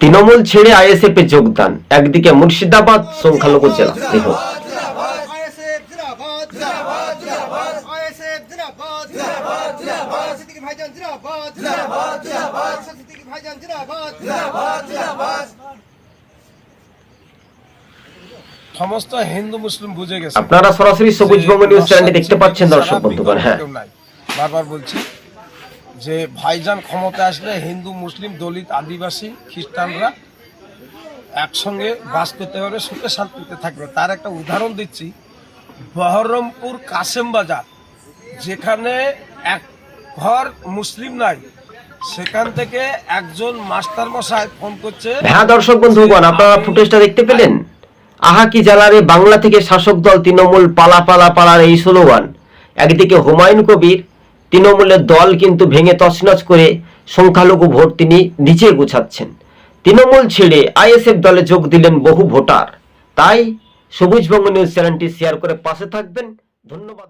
তৃণমূল ছেড়ে আইএসএফ এ যোগদান। একদিকে মুর্শিদাবাদ সংখ্যালঘু জেলা জিন্দাবাদ সমস্ত হিন্দু মুসলিম বুঝে গেছে। আপনারা সরাসরি সবুজ বঙ্গ নিউজ চ্যানেলটি দেখতে পাচ্ছেন দর্শক বন্ধুগণ হ্যাঁ। বারবার বলছি যে ভাইজান ক্ষমতা আসলে হিন্দু, মুসলিম, দলিত, আদিবাসী, খ্রিস্টানরা একসঙ্গে বাস করতে পারবে, সুখে শান্তিতে থাকবে। তার একটা উদাহরণ দিচ্ছি। বহরমপুর কাসেম বাজার, যেখানে এক ঘর মুসলিম নাই, সেখান থেকে একজন মাস্টার মশাই ফোন করছে। হ্যাঁ দর্শক বন্ধুগণ, আপনারা ফুটেজটা দেখতে পেলেন? আহা কি জ্বালারে বাংলা থেকে শাসক দল তৃণমূল পালা পালা পালার এই স্লোগান। একদিকে হুমায়ুন কবির তৃণমূলের দল কিন্তু ভেঙে তছনছ করে সংখ্যালঘু ভোট তিনি নিচে গুছাচ্ছেন। তৃণমূল ছেড়ে আইএসএফ দলে যোগ দিলেন বহু ভোটার। তাই সবুজ বঙ্গ নিউজ চ্যানেলটি শেয়ার করে পাশে থাকবেন। ধন্যবাদ।